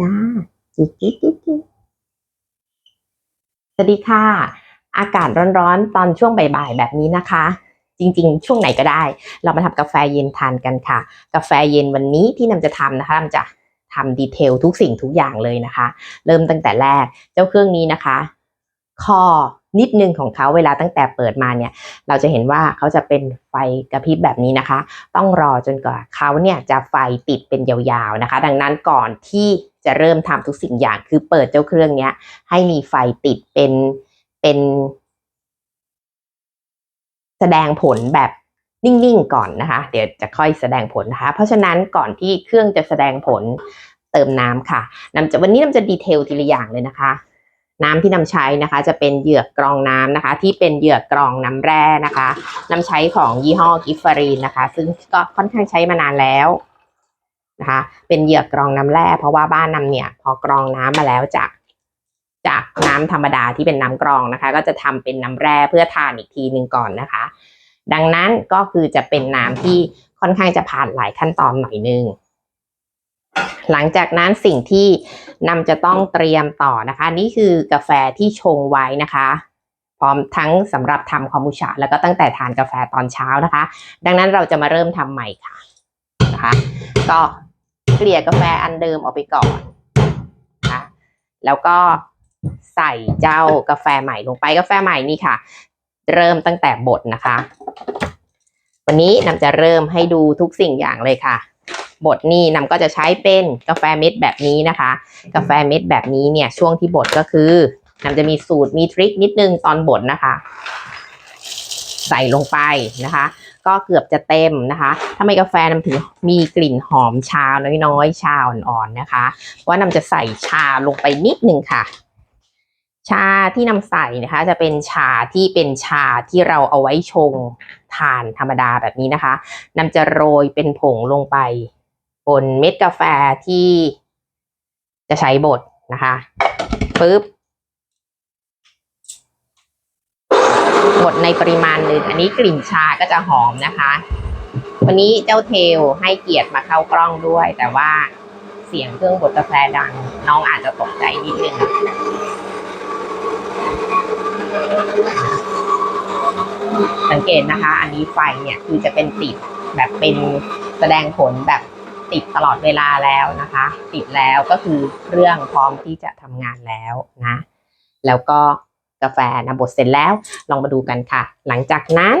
จ้าจิ๊กจิ๊กจิ๊กจิ๊กสวัสดีค่ะ อากาศร้อนๆ ตอนช่วงบ่ายๆ แบบนี้นะคะ จริงๆ ช่วงไหนก็ได้ เรามาทำกาแฟเย็นทานกันค่ะ กาแฟเย็นวันนี้ที่นำจะทำนะคะนำจะทำดีเทลทุกสิ่งทุกอย่างเลยนะคะ เริ่มตั้งแต่แรกเจ้าเครื่องนี้นะคะ คอ นิดนึงของเขาเวลาตั้งแต่เปิดมาเนี่ย เราจะเห็นว่าเขาจะเป็นไฟกระพริบแบบนี้นะคะ ต้องรอจนกว่าเขาเนี่ยจะไฟติดเป็นยาวๆนะคะ ดังนั้นก่อนที่จะเริ่มทำทุกสิ่งอย่างคือเปิดเจ้าเครื่องเนี้ย ให้มีไฟติดเป็นเป็น แสดงผลแบบนิ่งๆก่อนนะคะ เดี๋ยวจะค่อยแสดงผลนะคะ เพราะฉะนั้นก่อนที่เครื่องจะแสดงผลเติมน้ำค่ะนำจะวันนี้นำจะดีเทลทีละอย่างเลยนะคะ น้ำที่นำใช้นะคะ จะเป็นเหยือกกรองน้ำนะคะ ที่เป็นเหยือกกรองน้ำแร่นะคะนำใช้ของยี่ห้อกิฟฟารีนนะคะ ซึ่งก็ค่อนข้างใช้มานานแล้วนะคะ เป็นเหยือกกรองน้ำแร่เพราะว่าบ้านนำเนี่ย พอกรองน้ำมาแล้วจาก จากน้ำธรรมดาที่เป็นน้ำกรองนะคะ ก็จะทำเป็นน้ำแร่เพื่อทานอีกทีหนึ่งก่อนนะคะ ดังนั้นก็คือจะเป็นน้ำที่ค่อนข้างจะผ่านหลายขั้นตอนหน่อยนึง หลังจากนั้นสิ่งที่นำจะต้องเตรียมต่อนะคะ นี่คือกาแฟที่ชงไว้นะคะ พร้อมทั้งสำหรับทำคอมบูชา แล้วก็ตั้งแต่ทานกาแฟตอนเช้านะคะ ดังนั้นเราจะมาเริ่มทำใหม่ค่ะนะคะก็เกลี่ยกาแฟอันเดิมออกไปก่อนนะคะแล้วก็ใส่เจ้ากาแฟใหม่ลงไปกาแฟใหม่นี่ค่ะ เริ่มตั้งแต่บดนะคะ วันนี้นำจะเริ่มให้ดูทุกสิ่งอย่างเลยค่ะ บดนี่นำก็จะใช้เป็นกาแฟเม็ดแบบนี้นะคะ กาแฟเม็ดแบบนี้เนี่ยช่วงที่บดก็คือนำจะมีสูตรมีทริคนิดนึงตอนบดนะคะ ใส่ลงไปนะคะ ก็เกือบจะเต็มนะคะทำไมกาแฟนำถึงมีกลิ่นหอมชาน้อยๆ ชาอ่อนๆนะคะว่านำจะใส่ชาลงไปนิดนึงค่ะชาที่นำใส่นะคะ จะเป็นชาที่เป็นชาที่เราเอาไว้ชงทานธรรมดาแบบนี้นะคะนำจะโรยเป็นผงลงไป บนเม็ดกาแฟที่จะใช้บดนะคะปึ๊บ บดในปริมาณหนึ่ง อันนี้กลิ่นชาก็จะหอมนะคะ วันนี้เจ้าเทลให้เกียรติมาเข้ากล้องด้วย แต่ว่าเสียงเครื่องบดกาแฟดัง น้องอาจจะตกใจนิดนึงสังเกตนะคะ อันนี้ไฟเนี่ยคือจะเป็นติดแบบเป็นแสดงผลแบบ ติดตลอดเวลาแล้วนะคะ ติดแล้วก็คือเครื่องพร้อมที่จะทำงานแล้วนะ แล้วก็กาแฟนะบดเสร็จแล้วลองมาดูกันค่ะ หลังจากนั้น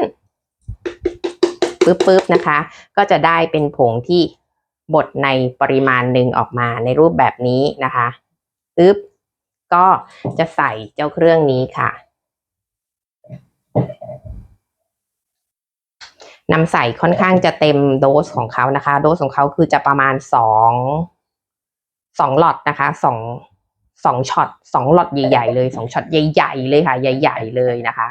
ปึ๊บปึ๊บนะคะ ก็จะได้เป็นผงที่บดในปริมาณหนึ่งออกมาในรูปแบบนี้นะคะปึ๊บก็จะใส่เจ้าเครื่องนี้ค่ะ นำใส่ค่อนข้างจะเต็มโดสของเขานะคะ โดสของเขาคือจะประมาณสองสองหลอดนะคะสองสองช็อตสองหลอดใหญ่ๆเลยสองช็อตใหญ่ๆเลยค่ะ ใหญ่ ๆ เลยนะคะ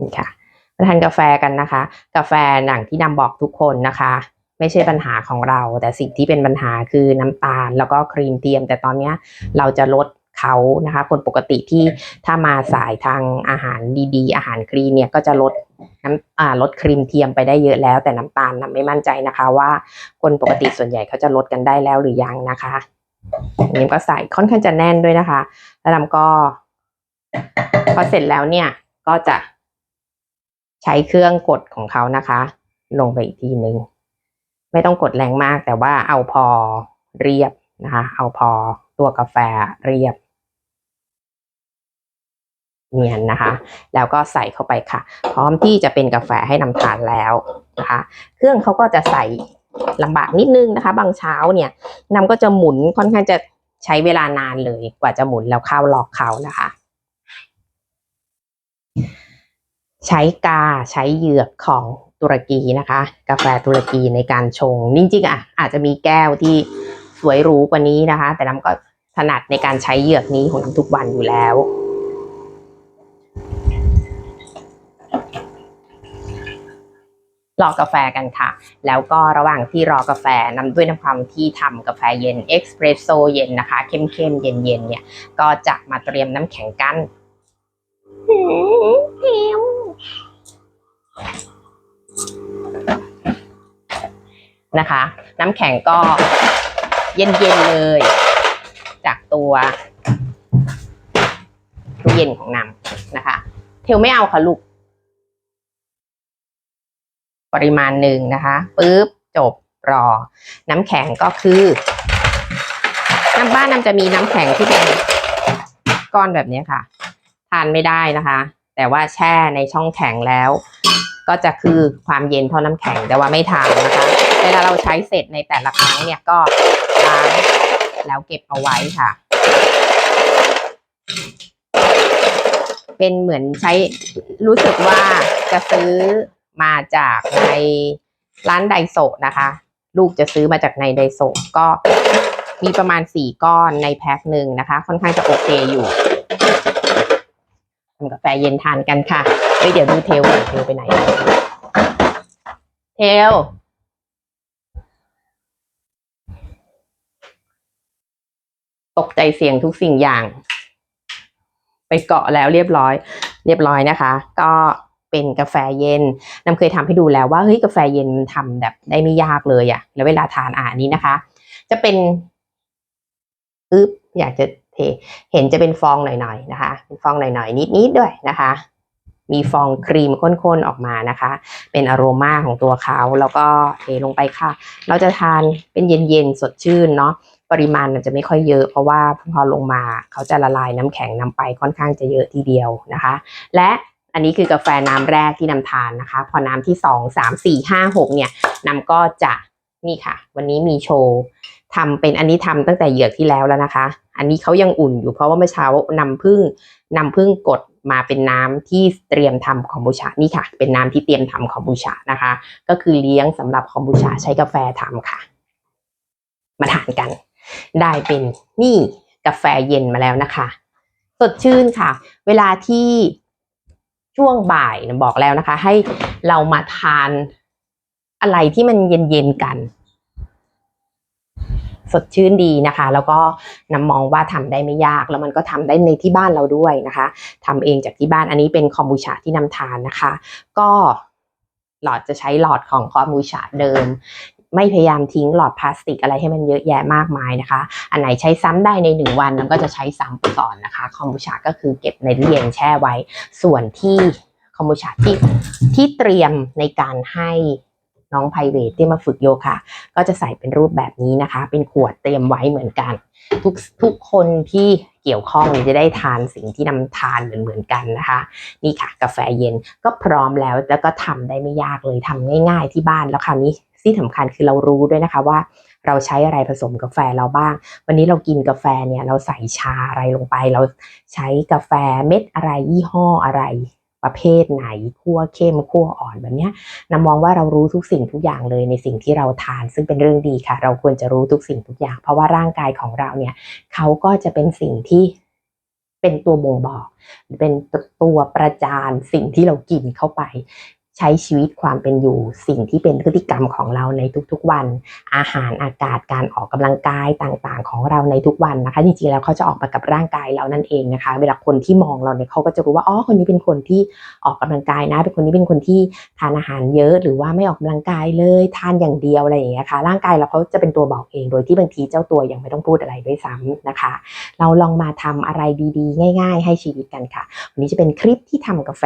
นี่ค่ะมาทานกาแฟกันนะคะ กาแฟอย่างที่นำบอกทุกคนนะคะ ไม่ใช่ปัญหาของเรา แต่สิ่งที่เป็นปัญหาคือน้ำตาลแล้วก็ครีมเทียม แต่ตอนนี้เราจะลดเขานะคะ คนปกติที่ถ้ามาสายทางอาหารดีๆ อาหารคลีนเนี่ยก็จะลด น้ำลดครีมเทียมไปได้เยอะแล้ว แต่น้ำตาลนะไม่มั่นใจนะคะ ว่าคนปกติส่วนใหญ่เขาจะลดกันได้แล้วหรือยังนะคะนนี้ก็ใส่ค่อนข้างจะแน่นด้วยนะคะ แล้วนำก็ พอเสร็จแล้วเนี่ยก็จะ ใช้เครื่องกดของเขานะคะ ลงไปอีกทีนึงไม่ต้องกดแรงมากแต่ว่าเอาพอเรียบนะคะ เอาพอตัวกาแฟเรียบ เนียนนะคะ แล้วก็ใส่เข้าไปค่ะ พร้อมที่จะเป็นกาแฟให้นำทานแล้วนะคะ เครื่องเขาก็จะใส่ลำบากนิดนึงนะคะ บางเช้าเนี่ยนำก็จะหมุนค่อนข้างจะใช้เวลานานเลยกว่าจะหมุนแล้วเข้าล็อกเขานะคะ ใช้กาใช้เหยือกของตุรกีนะคะ กาแฟตุรกีในการชงจริงๆอะอาจจะมีแก้วที่สวยหรูกว่านี้นะคะ แต่น้ำก็ถนัดในการใช้เหยือกนี้ของน้ำทุกวันอยู่แล้ว รอกาแฟกันค่ะ แล้วก็ระหว่างที่รอกาแฟนำด้วยน้ำความที่ทำกาแฟเย็นเอ็กซ์เพรสโซเย็นนะคะ เข้มๆ เย็นๆ เนี่ย ก็จะมาเตรียมน้ำแข็งกันนะคะ น้ำแข็งก็เย็นๆ เลย จากตัวตู้เย็นของน้ำนะคะ เทลไม่เอาค่ะลูก ปริมาณหนึ่งนะคะปุ๊บจบรอ น้ำแข็งก็คือน้ำบ้านน้ำจะมีน้ำแข็งที่เป็นก้อนแบบนี้ค่ะ ทานไม่ได้นะคะ แต่ว่าแช่ในช่องแข็งแล้ว ก็จะคือความเย็นเท่าน้ำแข็งแต่ว่าไม่ทานนะคะ เวลาเราใช้เสร็จในแต่ละครั้งเนี่ยก็ล้างแล้วเก็บเอาไว้ค่ะ เป็นเหมือนใช้รู้สึกว่าจะซื้อ มาจากในร้านไดโซนะคะ ลูกจะซื้อมาจากในไดโซก็มีประมาณสี่ก้อนในแพ็คหนึ่งนะคะ ค่อนข้างจะโอเคอยู่ทำกาแฟเย็นทานกันค่ะเฮ้ยเดี๋ยวดูเทลก่อนเทลไปไหน เทลตกใจเสียงทุกสิ่งอย่าง ไปเกาะแล้วเรียบร้อย เรียบร้อยนะคะ ก็ เป็นกาแฟเย็นน้ำเคยทำให้ดูแล้วว่าเฮ้ยกาแฟเย็นมันทำแบบได้ไม่ยากเลยอะแล้วเวลาทานอ่านี้นะคะ จะเป็นอึ๊บอยากจะเทเห็นจะเป็นฟองหน่อยๆนะคะ เป็นฟองหน่อยๆนิดๆด้วยนะคะ มีฟองครีมข้นๆออกมานะคะ เป็นอโรมาของตัวเขาแล้วก็เทลงไปค่ะ เราจะทานเป็นเย็นๆสดชื่นเนาะปริมาณมันจะไม่ค่อยเยอะเพราะว่าพอลงมาเขาจะละลายน้ำแข็งนำไปค่อนข้างจะเยอะทีเดียวนะคะ และ อันนี้คือกาแฟน้ำแรกที่นำทานนะคะ พอน้ำที่สองสามสี่ห้าหกเนี่ยนำก็จะนี่ค่ะ วันนี้มีโชว์ทำเป็นอันนี้ทำตั้งแต่เหยือกที่แล้วแล้วนะคะ อันนี้เขายังอุ่นอยู่เพราะว่าเมื่อเช้านำพึ่งนำพึ่งกดมาเป็นน้ำที่เตรียมทำคอมบูชานี่ค่ะ เป็นน้ำที่เตรียมทำคอมบูชานะคะ ก็คือเลี้ยงสำหรับคอมบูชาใช้กาแฟทำค่ะ มาทานกัน ได้เป็นนี่กาแฟเย็นมาแล้วนะคะ สดชื่นค่ะ เวลาที่ ช่วงบ่ายนะบอกแล้วนะคะ ให้เรามาทานอะไรที่มันเย็นๆกัน สดชื่นดีนะคะ แล้วก็นำมองว่าทำได้ไม่ยาก แล้วมันก็ทำได้ในที่บ้านเราด้วยนะคะทำเองจากที่บ้านอันนี้เป็นคอมบูชาที่นำทานนะคะ ก็หลอดจะใช้หลอดของคอมบูชาเดิม ไม่พยายามทิ้งหลอดพลาสติกอะไรให้มันเยอะแยะมากมายนะคะ อันไหนใช้ซ้ำได้ในหนึ่งวันมันก็จะใช้ซ้ำไปก่อนนะคะคอมบูชาก็คือเก็บในตู้เย็นแช่ไว้ ส่วนที่คอมบูชาที่ที่เตรียมในการให้น้องไพเวทที่มาฝึกโยคะก็จะใส่เป็นรูปแบบนี้นะคะ เป็นขวดเตรียมไว้เหมือนกัน ทุกทุกคนที่เกี่ยวข้องจะได้ทานสิ่งที่นำทานเหมือนเหมือนกันนะคะ นี่ค่ะ กาแฟเย็นก็พร้อมแล้วแล้วก็ทำได้ไม่ยากเลยทำง่าย ๆ ที่บ้านแล้วคราวนี้ ที่สำคัญคือเรารู้ด้วยนะคะว่าเราใช้อะไรผสมกาแฟเราบ้าง วันนี้เรากินกาแฟเนี่ยเราใส่ชาอะไรลงไป เราใช้กาแฟเม็ดอะไรยี่ห้ออะไรประเภทไหนคั่วเข้มคั่วอ่อนแบบเนี้ยนำมองว่าเรารู้ทุกสิ่งทุกอย่างเลยในสิ่งที่เราทาน ซึ่งเป็นเรื่องดีค่ะ เราควรจะรู้ทุกสิ่งทุกอย่าง เพราะว่าร่างกายของเราเนี่ยเขาก็จะเป็นสิ่งที่เป็นตัวบ่งบอก เป็นตัวประจานสิ่งที่เรากินเข้าไป ใช้ชีวิตความเป็นอยู่สิ่งที่เป็นพฤติกรรมของเราในทุกๆวัน อาหารอากาศการออกกำลังกายต่างๆ ของเราในทุกวันนะคะ จริงๆแล้วเขาจะออกมากับร่างกายเรานั่นเองนะคะ เวลาคนที่มองเราเนี่ยเขาก็จะรู้ว่าอ๋อคนนี้เป็นคนที่ออกกำลังกายนะ เป็นคนนี้เป็นคนที่ทานอาหารเยอะ หรือว่าไม่ออกกำลังกายเลยทานอย่างเดียวอะไรอย่างเงี้ยค่ะร่างกายเราเขาจะเป็นตัวบอกเอง โดยที่บางทีเจ้าตัวยังไม่ต้องพูดอะไรด้วยซ้ำนะคะ เราลองมาทำอะไรดีๆ ง่าย ๆ ให้ชีวิตกันค่ะวันนี้จะเป็นคลิปที่ทำกาแฟ